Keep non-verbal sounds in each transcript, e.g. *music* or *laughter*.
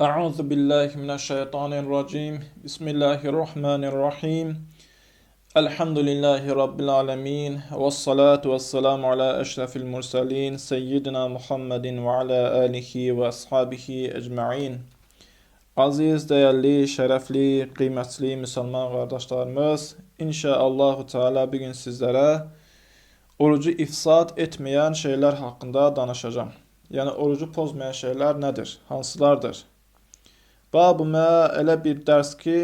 Euzu billahi mineşşeytanirracim. Bismillahirrahmanirrahim. Elhamdülillahi rabbil alamin. Ves salatu vesselamu ala eşrefil murselin seyyidina Muhammedin ve ala alihi ve ashabihi ecmaîn. Aziz, değerli, şerefli, kıymetli Müslüman kardeşlerimiz, inşallahü teala bugün sizlere orucu ifsad etmeyen şeyler hakkında danışacağım. Yani orucu pozmayan şeyler nedir? Hansılardır? Babu mə elə bir dərs ki,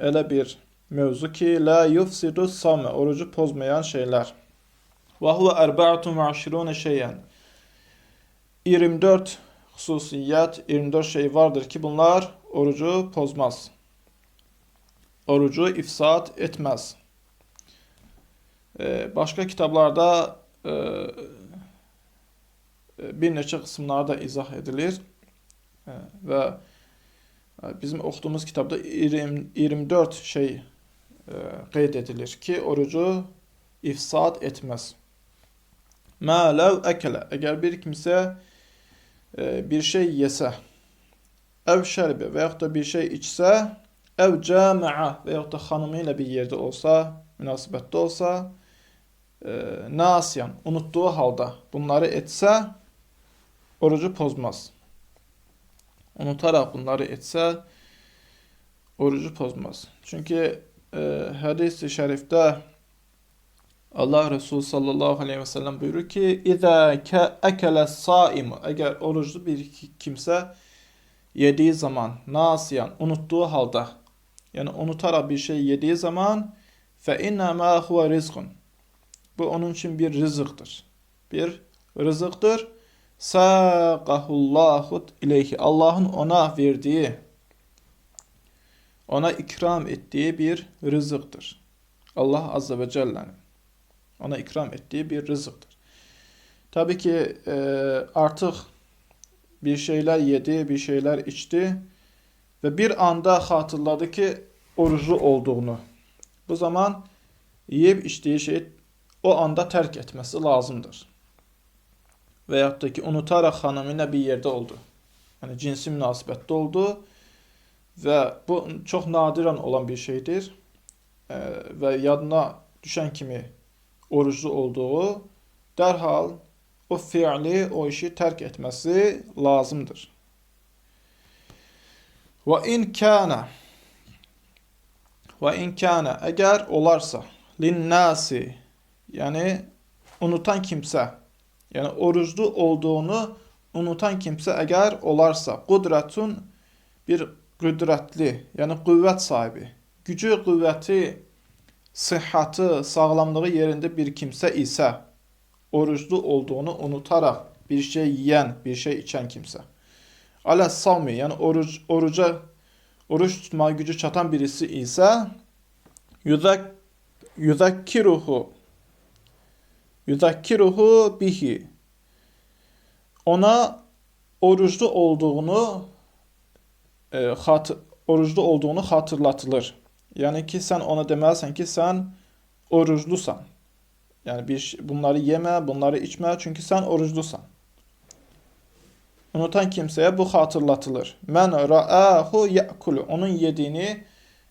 elə bir mövzu ki, la yufsidu savmə, orucu pozmayan şeylər. Və huve ərba'atun və aşirun şeyən. 24 xüsusiyyət, 24 şey vardır ki, bunlar orucu pozmaz. Orucu ifsad etmez. Ee, başka kitaplarda e, bir neçə qismlarda izah edilir e, e, bizim oxuduğumuz kitabda 20, 24 şey e, qeyd edilir ki, orucu ifsad etməz. Mə ləv əkələ, əgər bir kimsə e, bir şey yesə, ev şerbe veyahut da bir şey içse, ev cami'a veyahut da hanımıyla bir yerde olsa, münasebette olsa, e, nasyan, unuttuğu halda bunları etse, orucu pozmaz. Unutarak bunları etse, orucu pozmaz. Çünkü e, hadis-i şerifte Allah Resulü sallallahu aleyhi ve sellem buyurur ki İzâ ekele saimu Eğer oruçlu bir kimse yediği zaman nasiyan unuttuğu halde yani unutarak bir şey yediği zaman innema huve rizkun. Bu onun için bir rızıktır. Bir rızıktır. Sâgahullahu ileyhi. Allah'ın ona verdiği, ona ikram ettiği bir rızıktır. Allah Azze ve Celle'nin ona ikram ettiği bir rızıktır. Tabii ki e, artık bir şeyler yedi, bir şeyler içti ve bir anda hatırladı ki oruçlu olduğunu. Bu zaman yiyip içtiği şeyi o anda terk etmesi lazımdır. Veyahut da ki unutarak hanımıyla bir yerde oldu. Yani cinsi münasebette oldu ve bu çok nadiren olan bir şeydir. Ee, ve yadına düşen kimi oruçlu olduğu derhal o fiili, o işi terk etmesi lazımdır. Ve in kana ve in kana eğer olarsa linnasi yani unutan kimse yani oruçlu olduğunu unutan kimse eğer olarsa kudretun bir kudretli yani kuvvet sahibi gücü kuvveti sıhhatı sağlamlığı yerinde bir kimse ise oruçlu olduğunu unutarak bir şey yiyen, bir şey içen kimse. Ala savmi yani oruç, oruca oruç tutma gücü çatan birisi ise yuzak yuzakkiruhu yuzakkiruhu bihi ona oruçlu olduğunu e, hat, oruçlu olduğunu hatırlatılır. Yani ki sen ona demezsen ki sen oruçlusan. Yani bir bunları yeme, bunları içme çünkü sen oruçlusan. Unutan kimseye bu hatırlatılır. Men ra'ahu ya'kulu. Onun yediğini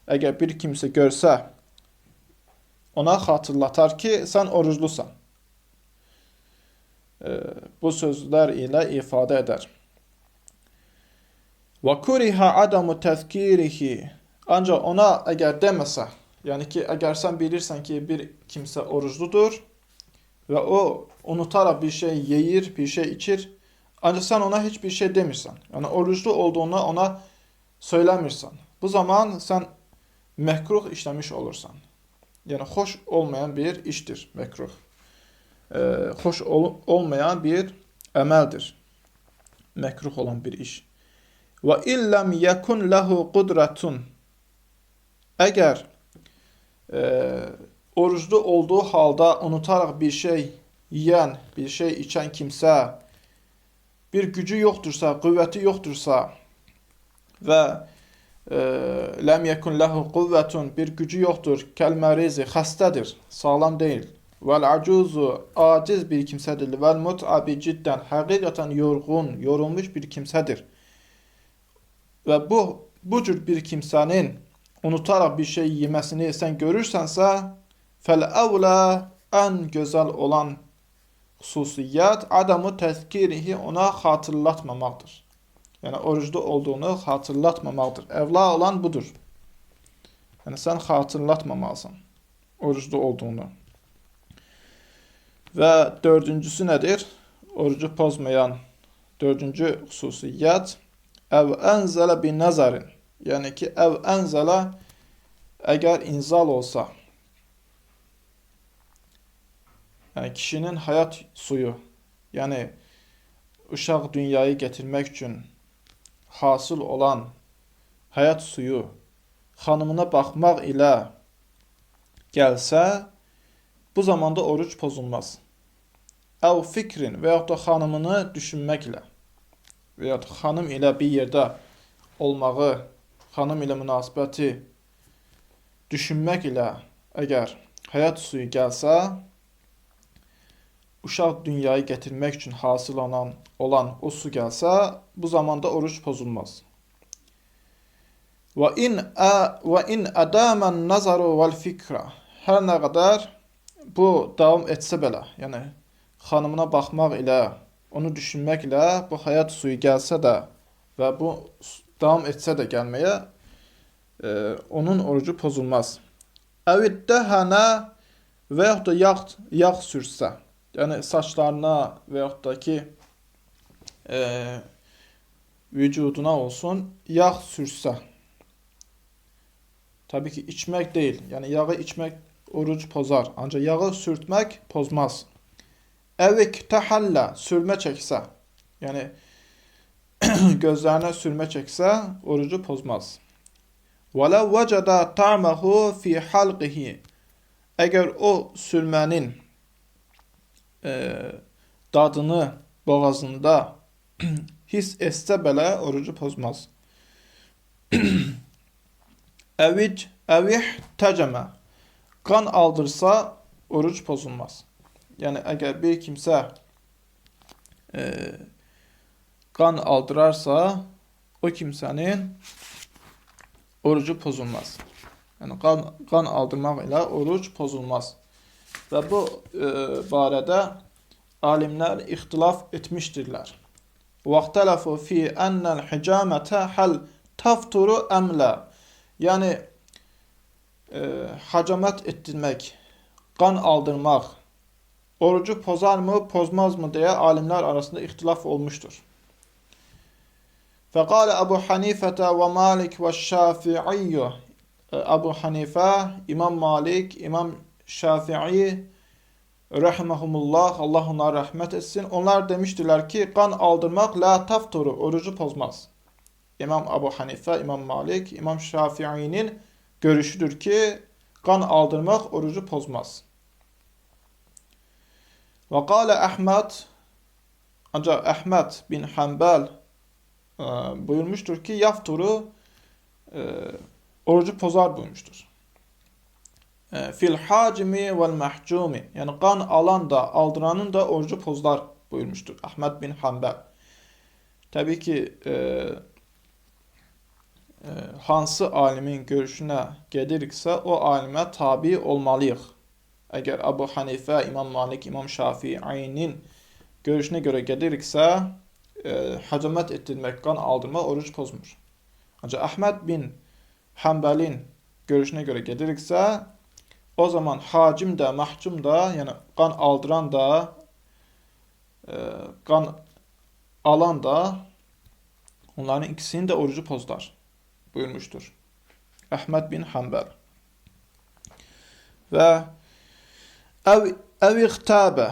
eğer bir kimse görse ona hatırlatar ki sen oruçlusan. Ee, bu sözler ile ifade eder. Kuriha adamu tezkirihi. Ancak ona eğer demese yani ki eğer sen bilirsen ki bir kimse oruçludur ve o unutarak bir şey yeyir, bir şey içir ancak sen ona hiçbir şey demirsen. Yani oruçlu olduğunu ona söylemirsen. Bu zaman sen mekruh işlemiş olursan. Yani hoş olmayan bir iştir mekruh. Ee, hoş ol olmayan bir emeldir. Mekruh olan bir iş. Ve illem yekun lehu kudretun. Eğer e, oruçlu olduğu halda unutarak bir şey yiyen, bir şey içen kimse bir gücü yoktursa, kuvveti yoktursa ve e, lem yekun lehu kuvvetun bir gücü yoktur, kel merizi hastadır, sağlam değil. Vel acuzu aciz bir kimsedir. Vel mut'abi cidden hakikaten yorgun, yorulmuş bir kimsedir. və bu bu cür bir kimsənin unutaraq bir şey yeməsini sən görürsənsə, fəl əvlə ən gözəl olan xüsusiyyət adamı təzkirihi ona xatırlatmamaqdır. Yəni orucda olduğunu xatırlatmamaqdır. Əvla olan budur. Yəni sən xatırlatmamalısan orucda olduğunu. Və dördüncüsü nədir? Orucu pozmayan dördüncü xüsusiyyət əv ənzələ bi nəzərin. Yəni ki, əv ənzələ əgər inzal olsa, yəni kişinin həyat suyu, yəni uşaq dünyayı gətirmək üçün hasıl olan həyat suyu xanımına baxmaq ilə gəlsə, bu zamanda oruc pozulmaz. Əv fikrin və yaxud da xanımını düşünməklə və yaxud xanım ilə bir yerdə olmağı, xanım ilə münasibəti düşünmək ilə əgər həyat suyu gəlsə, uşaq dünyayı gətirmək üçün hasil olan, olan o su gəlsə, bu zamanda oruç pozulmaz. Və in a və in adaman nazaru vel fikra. Hər nə qədər bu davam etsə belə, yəni xanımına baxmaq ilə, onu düşünməklə bu həyat suyu gəlsə də və bu davam etsə də gəlməyə e, onun orucu pozulmaz. Əviddəhənə və yaxud da yağ, yağ sürsə, yəni saçlarına və yaxud da ki e, vücuduna olsun, yağ sürsə. Təbii ki, içmək deyil. Yəni yağı içmək oruc pozar. Ancaq yağı sürtmək pozmaz. Əvik təhəllə sürmə çəksə, yəni *clears throat* gözlərinə sürmə çəksə, orucu pozmaz. Lə vəcədə ta'məhu fi halqihi Əgər o sürmənin e, dadını boğazında *clears throat* hiss etsə belə orucu pozmaz. Əvic, əvih təcəmə qan aldırsa oruc pozulmaz. Yəni əgər bir kimsə e, qan aldırarsa o kimsənin orucu pozulmaz. Yəni qan, qan aldırmaq ilə oruc pozulmaz. Və bu e, barədə alimlər ixtilaf etmişdirlər. Vaxtələfu fi ennel hicamətə həl tafturu əmlə. Yəni e, hacamət etdirmək, qan aldırmaq orucu pozarmı, pozmazmı deyə alimlər arasında ixtilaf olmuşdur. Fəqalə Əbu Hanifətə və Malik və Şafi'iyyə Əbu Hanifə, İmam Malik, İmam Şafii rahmehumullah Allah onlara rəhmət etsin. Onlar demişdilər ki, qan aldırmaq la tafturu, orucu pozmaz. İmam Abu Hanifə, İmam Malik, İmam Şafii'nin görüşüdür ki, qan aldırmaq orucu pozmaz. Və qalə Əhməd, ancaq Əhməd bin Həmbəl e, buyurmuşdur ki, yafturu e, orucu pozar buyurmuşdur. E, fil hacimi vel mahcumi yəni qan alan da, aldıranın da orucu pozlar buyurmuşdur Əhməd bin Hanbəl. Təbii ki, e, hansı alimin görüşünə gediriksə, o alimə tabi olmalıyıq. Əgər Abu Hanifə, İmam Malik, İmam Şafi'inin görüşünə görə gediriksə, e, hacamət etdirmək, qan aldırmaq oruc pozmur. Ancaq Əhməd bin Hanbəlin görüşünə görə gediriksə, o zaman hacim də, mahkum da, yəni qan aldıran da, e, qan alan da onların ikisinin də orucu pozlar buyurmuşdur. Əhməd bin Hanbəl. Və əv, əv ixtabə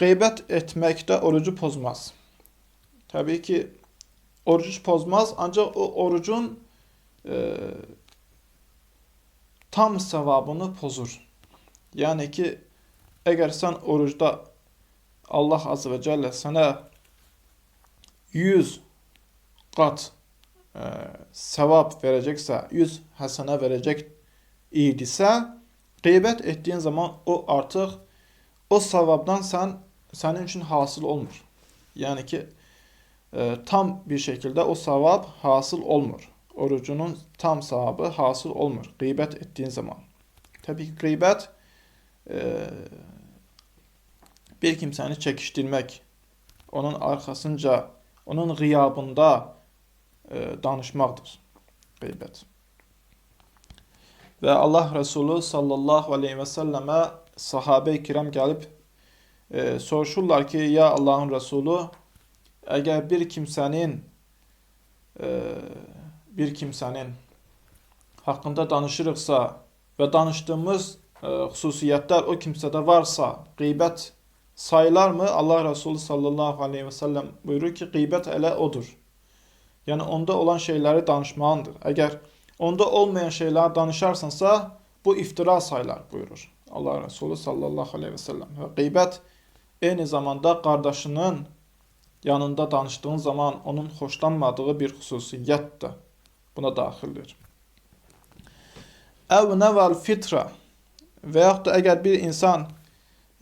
qeybət etməkdə orucu pozmaz. Təbii ki, orucu pozmaz, ancaq o orucun e, tam savabını pozur. Yəni ki, əgər sən orucda Allah Azze və Cəllə sənə 100 qat ə, savab verəcəksə, 100 həsənə verəcək idisə, qeybət etdiyin zaman o artıq o savabdan sən sənin üçün hasıl olmur. Yəni ki, e, tam bir şekilde o savab hasıl olmur. Orucunun tam savabı hasıl olmur. Gıybet ettiğin zaman. Tabii ki gıybet e, bir kimsəni çəkişdirmək, onun arxasınca, onun gıyabında e, danışmaqdır qeybət. Və Allah Resulü sallallahu aleyhi və səlləmə sahabə-i kiram gəlib e, soruşurlar ki, ya Allahın Resulü, əgər bir kimsənin e, bir kimsənin haqqında danışırıqsa və danışdığımız e, xüsusiyyətlər o kimsədə varsa, qeybət sayılarmı? Allah Resulü sallallahu aleyhi və səlləm buyurur ki, qeybət elə odur. Yəni onda olan şeyləri danışmağındır. Əgər onda olmayan şeyləri danışarsansa, bu iftira sayılar buyurur. Allah Resulü sallallahu aleyhi və səlləm. Və qeybət eyni zamanda qardaşının yanında danışdığın zaman onun xoşlanmadığı bir xüsusiyyət də buna daxildir. Əv nəvəl fitra və da əgər bir insan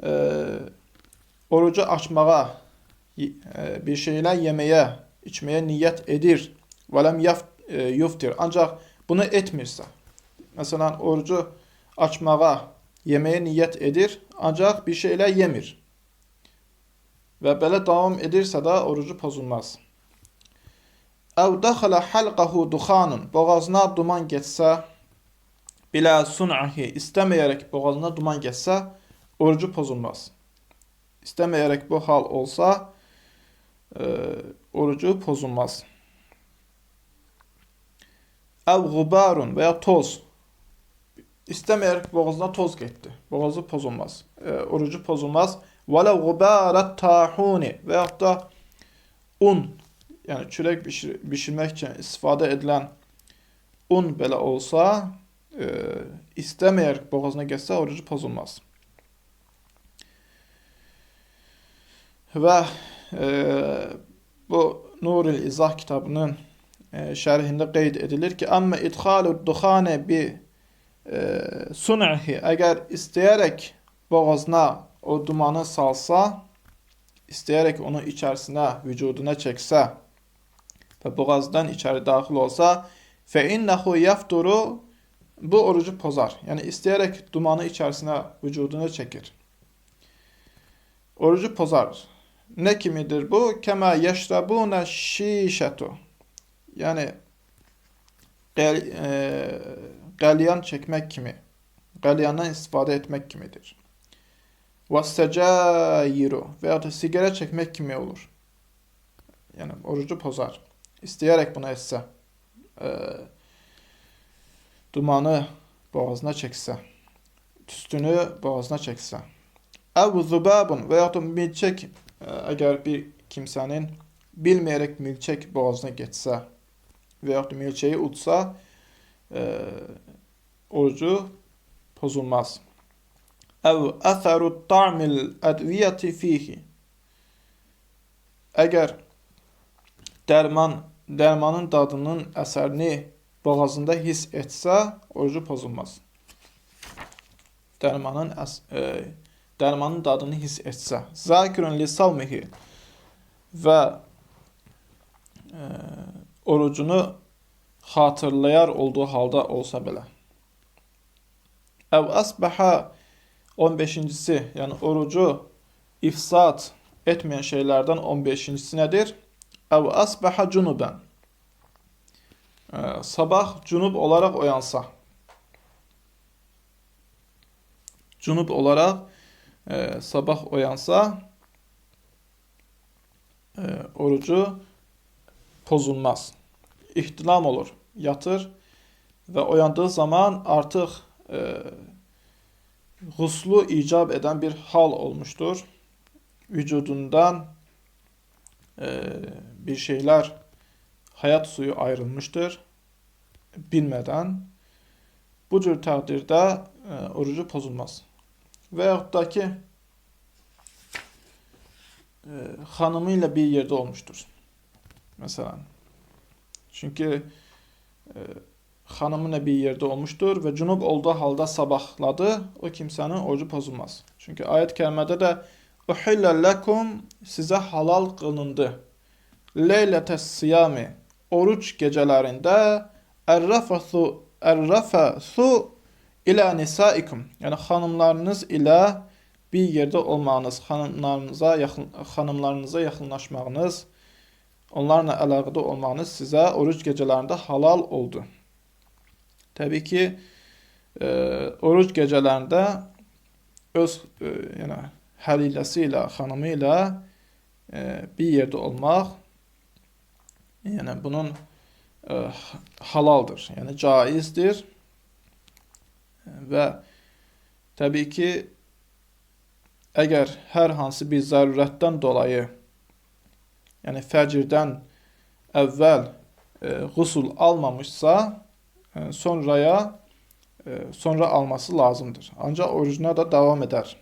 e, orucu açmağa, e, bir şeylər yeməyə, içməyə niyyət edir və ləm e, yuftir, ancaq bunu etmirsə, məsələn, orucu açmağa, yeməyə niyyət edir, ancaq bir şeylər yemir və belə davam edirsə də orucu pozulmaz. Əv dəxələ halqahu duxanun, boğazına duman getsə, bilə sun'ahi, istəməyərək boğazına duman getsə, orucu pozulmaz. İstəməyərək bu hal olsa, ee, orucu bozulmaz. Ev gubarun veya toz. İstemeyerek boğazına toz gitti. Boğazı bozulmaz. E, orucu bozulmaz. Velev gubarat tahuni veyahut da un yani çörek pişir, pişirmek için istifade edilen un belə olsa e, istemeyerek boğazına geçse orucu bozulmaz. Ve bu Nurul İzah kitabının e, şərhində qeyd edilir ki, "Amma idxalud duxane bi e, sun'ihi" əgər istəyərək boğazına o dumanı salsa, istəyərək onu içərisinə, vücuduna çəksə və boğazdan içəri daxil olsa, fəinnehu yafturu bu orucu pozar. Yəni istəyərək dumanı içərisinə, vücuduna çəkir. Orucu pozar ne kimidir bu? Kema yeşrabuna şişetu. Yani gal, e, galyan çekmek kimi. Galyandan istifade etmek kimidir. Ve secayiru veya da sigara çekmek kimi olur. Yani orucu pozar. İsteyerek bunu etse. E, dumanı boğazına çekse. Tüstünü boğazına çekse. Ev zubabun veya da milçek e, eğer bir kimsenin bilmeyerek milçek boğazına geçse veya da milçeği utsa e, orucu pozulmaz ev etheru ta'mil edviyeti fihi. Əgər dərman, dərmanın dadının əsərini boğazında hiss etsə, orucu pozulmaz. Dərmanın, əs e, dərmanın dadını hiss etsə. Zakirun li savmihi və e, orucunu xatırlayar olduğu halda olsa belə. Əv əsbəhə 15-incisi, yəni orucu ifsad etməyən şeylərdən 15-incisi nədir? Əv əsbəhə cunubən. Sabah cunub olaraq oyansa. Cunub olaraq e, sabah oyansa e, orucu pozulmaz. İhtilam olur, yatır və oyandığı zaman artıq e, guslu icap eden bir hal olmuştur. Vücudundan e, bir şeyler, hayat suyu ayrılmıştır. Bilmeden. Bu cür takdirde e, orucu pozulmaz. Veyahut da ki e, hanımıyla bir yerde olmuştur. Mesela. Çünkü e, hanımı bir yerde olmuştur ve cunub olduğu halda sabahladı, o kimsenin orucu pozulmaz. Çünkü ayet-i kerimede de uhille lekum size halal kılındı. leyletes siyami oruç gecelerinde errafathu errafathu ila nisaikum yani hanımlarınız ile bir yerde olmağınız, hanımlarınıza yaxın xanımlarınıza yaxınlaşmağınız, onlarla əlaqədə olmağınız sizə oruc gecələrində halal oldu. Təbii ki, e, oruc gecələrində öz e, yəni həliləsi ilə, xanımı ilə e, bir yerdə olmaq yəni bunun e, halaldır. Yəni caizdir. Və təbii ki, əgər hər hansı bir zərurətdən dolayı, yəni fəcrdən əvvəl e, qusul almamışsa, e, sonraya e, sonra alması lazımdır. Ancaq orucuna da davam edər.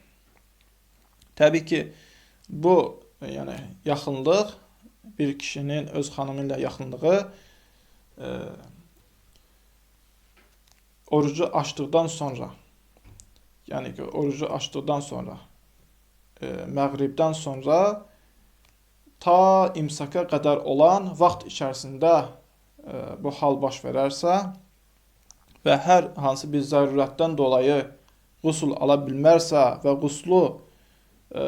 Təbii ki, bu e, yəni yaxınlıq bir kişinin öz xanımı ilə yaxınlığı e, orucu açdıqdan sonra, yəni ki, orucu açdıqdan sonra, e, məğribdən sonra ta imsaka qədər olan vaxt içərisində e, bu hal baş verərsə və hər hansı bir zərurətdən dolayı qusul ala bilmərsə və quslu e,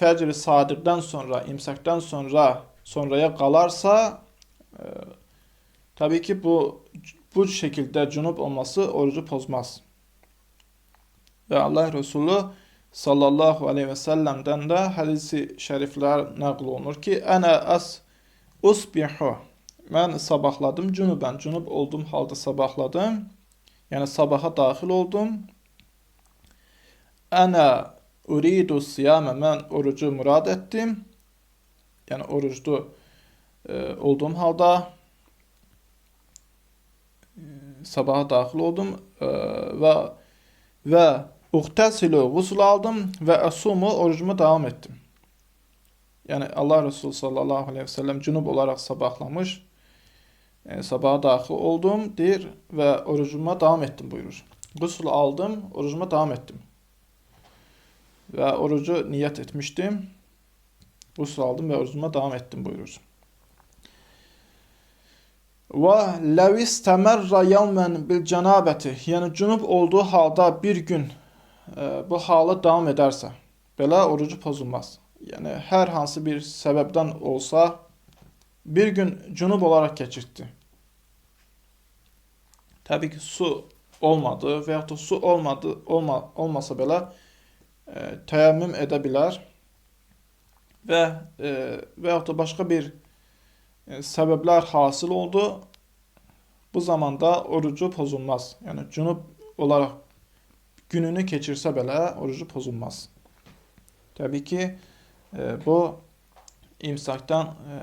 fəcr-i sadiqdən sonra, imsakdan sonra sonraya qalarsa, e, təbii ki, bu bu şəkildə cünub olması orucu pozmaz. Və Allah Resulü sallallahu aleyhi və səlləmdən də hədisi şəriflər nəql olunur ki, Ənə əs usbihu Mən sabahladım cünubən, cünub olduğum halda sabahladım. Yəni sabaha daxil oldum. Ənə uridu siyamə mən orucu murad etdim. Yəni oruclu e, olduğum halda sabaha daxil oldum ə, və və uhtəsilu qusul aldım və əsumu orucumu davam etdim. Yəni Allah Resulü sallallahu əleyhi və səlləm cünub olaraq sabahlamış. Yəni, sabaha daxil oldum, deyir və orucuma davam etdim buyurur. Qusul aldım, orucuma davam etdim. Və orucu niyyət etmişdim. Qusul aldım və orucuma davam etdim buyurur. Və ləv istəmərra yevmən bil cənabəti, yəni cünub olduğu halda bir gün e, bu halı davam edərsə, belə orucu pozulmaz. Yəni hər hansı bir səbəbdən olsa, bir gün cünub olaraq keçirtdi. Təbii ki, su olmadı və yaxud da su olmadı, olma, olmasa belə e, təyəmmüm edə bilər və e, və yaxud da başqa bir e, səbəblər hasil oldu. Bu zamanda orucu pozulmaz. Yəni cünub olaraq gününü keçirsə belə orucu pozulmaz. Təbii ki, e, bu imsakdan e,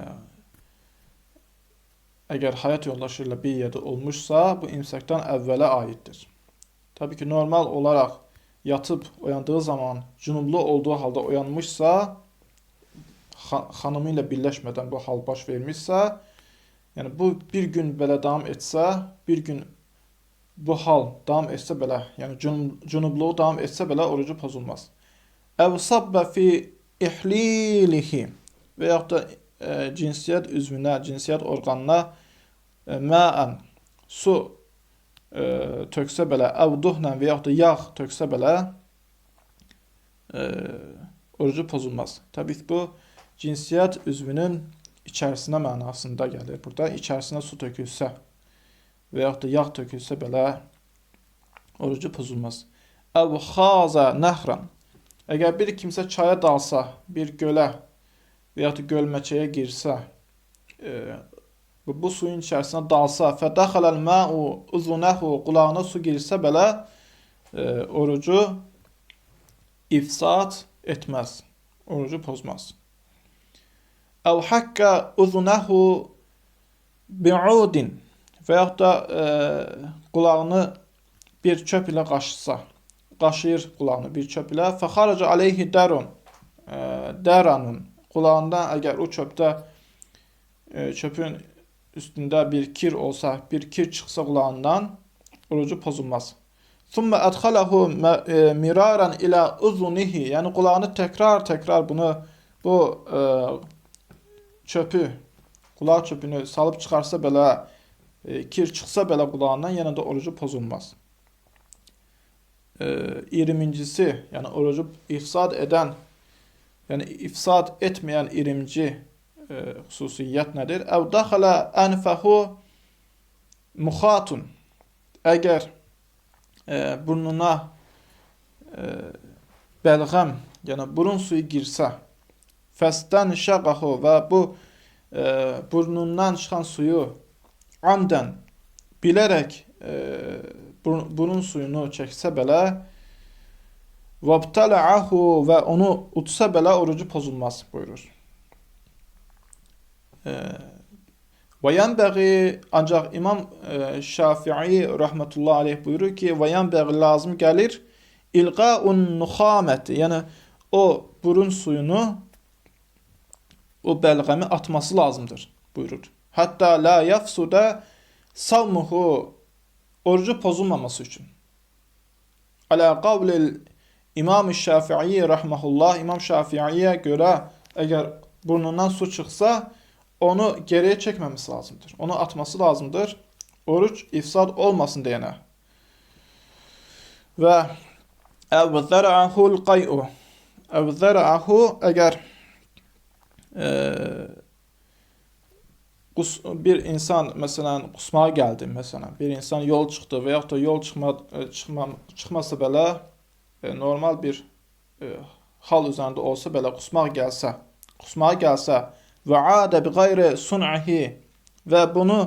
əgər həyat yoldaşı ilə bir yerdə olmuşsa, bu imsakdan əvvələ aiddir. Təbii ki, normal olaraq yatıb oyandığı zaman cünublu olduğu halda oyanmışsa, xanımı ilə birləşmədən bu hal baş vermişsə, yəni bu bir gün belə davam etsə, bir gün bu hal davam etsə belə, yəni cünubluğu davam etsə belə orucu pozulmaz. Əv sabbə fi ihlilihi və yaxud da e, cinsiyyət üzvünə, cinsiyyət orqanına e, məən su e, töksə belə, əv duhlə və yaxud da yağ töksə belə e, orucu pozulmaz. Təbii ki, bu cinsiyyət üzvünün içərisinə mənasında gəlir. Burada içərisinə su tökülsə və yaxud da yağ tökülsə belə orucu pozulmaz. Əv xaza nəhran Əgər bir kimsə çaya dalsa, bir gölə və yaxud da gölməçəyə girsə, e, bu suyun içərisinə dalsa, fədəxələl mə'u uzunəhu qulağına su girsə belə e, orucu ifsad etməz. Orucu pozmaz. Əv haqqə uzunəhu bi'udin və yaxud da e, qulağını bir çöp ilə qaşısa, qaşıyır qulağını bir çöp ilə, fəxaraca aleyhi dərun, e, dəranun, qulağından əgər o çöpdə e, çöpün üstündə bir kir olsa, bir kir çıxsa qulağından, orucu pozulmaz. Thumma adxalahu e, miraran ila uzunihi, yəni qulağını təkrar-təkrar bunu bu e, çöpü qulaq çöpünü salıb çıxarsa belə, e, kir çıxsa belə qulağından yenə də orucu pozulmaz. E, 20-cisi, yəni orucu ifsad edən, yəni ifsad etməyən 20-ci e, xüsusiyyət nədir? Əv daxalə ənfəhu muxatun. Əgər e, burnuna e, bəlğəm, yəni burun suyu girsə, fəsdən şəqahu və bu e, burnundan çıxan suyu amdən bilərək e, burun, burun suyunu çəksə belə vabtala'ahu və onu utsa belə orucu pozulmaz buyurur. E, və yanbəği ancaq İmam e, Şafii rahmetullah aleyh buyurur ki, və yanbəği lazım gəlir ilqaun nuxaməti, yəni o burun suyunu o bəlğəmi atması lazımdır buyurur. Hətta la yafsuda savmuhu orucu pozulmaması üçün. Ala qavlil İmam Şafii rahmehullah İmam Şafiiyə görə əgər burnundan su çıxsa, onu geriyə çəkməməsi lazımdır. Onu atması lazımdır. Oruç ifsad olmasın deyənə. Və əv zəra'ahul qay'u. Əv zəra'ahu əgər e, qus, bir insan məsələn qusmağa gəldi məsələn, bir insan yol çıxdı və yaxud da yol çıxma, çıxma, çıxmasa belə e, normal bir e, hal üzərində olsa belə qusmaq gəlsə, qusmağa gəlsə və adə bi qeyri sun'ihi və bunu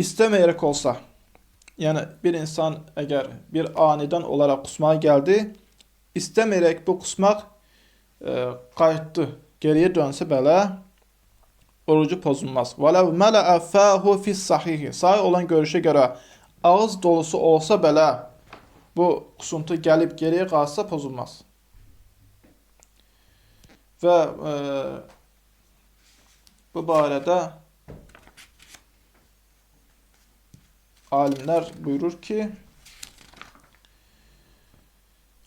istəməyərək olsa, yəni bir insan əgər bir anidən olaraq qusmağa gəldi, istəməyərək bu qusmaq e, qayıtdı, geriyə dönsə belə orucu pozulmaz. Vələv mələə fəhu fis sahihi. Sahih olan görüşə görə ağız dolusu olsa belə bu qusuntu gəlib geriyə qalsa pozulmaz. Və e, bu barədə alimlər buyurur ki,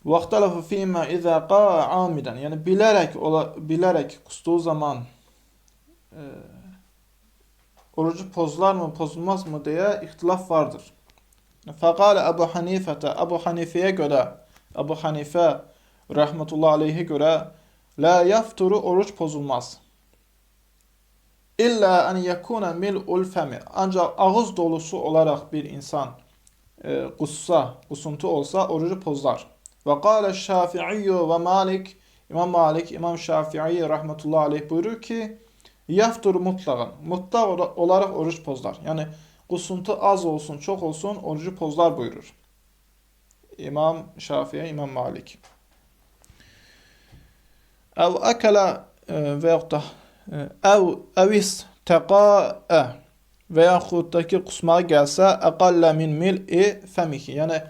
Vaxtalafu fīmə izə qa'a amidən, yəni bilərək ola, bilərək qustuğu zaman e, orucu pozularmı, pozulmazmı deyə ixtilaf vardır. Fəqalə Əbu Hanifətə, Əbu Hanifəyə görə, Əbu Hanifə rəhmətullah aleyhi görə la yafturu oruc pozulmaz. İllə ən yəkuna mil'ul fəmi. Ancaq ağız dolusu olaraq bir insan e, qussa, qusuntu olsa orucu pozlar. Ve kâle Şafi'iyyu ve Malik İmam Malik, İmam Şafii rahmetullahi aleyh buyurur ki yaftur mutlaqan. Mutlaq olarak oruç pozlar. Yani kusuntu az olsun, çok olsun orucu pozlar buyurur. İmam Şafii, İmam Malik. Ev akala e, veyahut da e, ev evis teqa'e veya yaxud ki qusmağa gəlsə əqallə min mil'i fəmihi. Yəni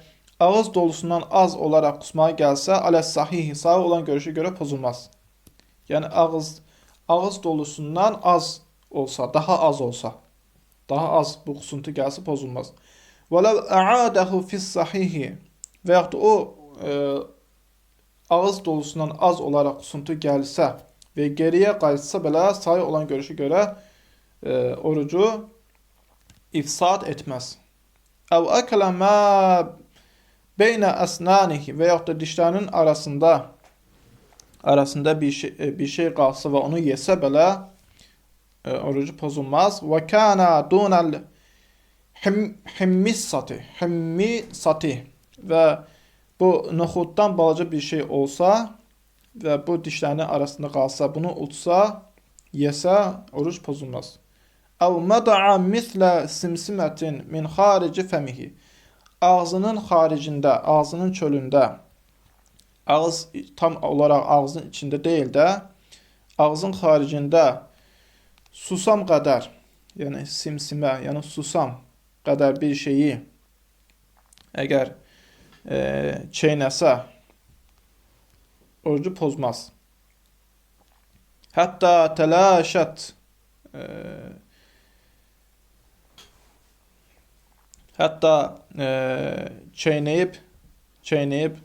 ağız dolusundan az olaraq qusmağa gəlsə, aləs sahihi sağ olan görüşə görə pozulmaz. Yəni ağız ağız dolusundan az olsa, daha az olsa, daha az bu qusuntu gəlsə pozulmaz. Vələv a'adahu fis sahihi və yaxud o e, ağız dolusundan az olaraq qusuntu gəlsə və geriyə qayıtsa belə sayı olan görüşə görə e, orucu ifsad etməz. Əv əkələ mə Beyne asnanihi veyahut da dişlərinin arasında arasında bir şey, e, bir şey qalsa və onu yesə belə e, orucu pozulmaz. Və kana dunal him, himmissati, himmisati və bu noxuddan balaca bir şey olsa və bu dişlərinin arasında qalsa, bunu utsa, yesə oruc pozulmaz. Əv mada'a mislə simsimətin min xarici fəmihi ağzının xaricində, ağzının çölündə, ağız tam olaraq ağzın içində deyil də, ağzın xaricində susam qədər, yəni simsimə, yəni susam qədər bir şeyi əgər e, çeynəsə, orucu pozmaz. Hətta təlaşət e, Hətta e, çeynəyib, çeynəyib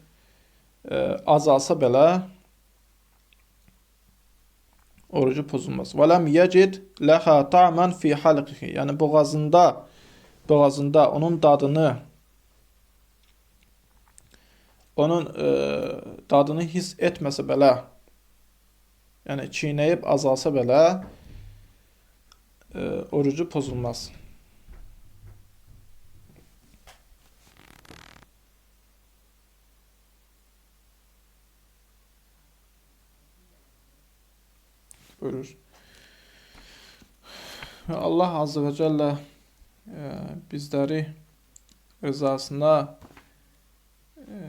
e, azalsa belə orucu pozulmaz. Və lem yecid leha ta'man fi halqihi. Yəni boğazında boğazında onun dadını onun e, dadını hiss etməsə belə yəni çiynəyib azalsa belə e, orucu pozulmaz. Buyurur. Və Allah Azze və Cəllə e, bizləri rızasına e,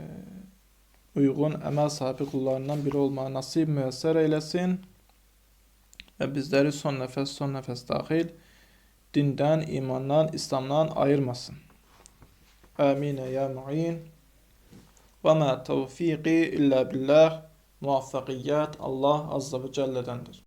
uyğun əməl sahibi qullarından biri olmağı nasib müəssər eyləsin və bizləri son nəfəs son nəfəs daxil dindən, imandan, İslamdan ayırmasın. Əminə ya mu'in. Və mə tevfiqi illə billah. Muvaffaqiyyət Allah Azze və Cəllədəndir.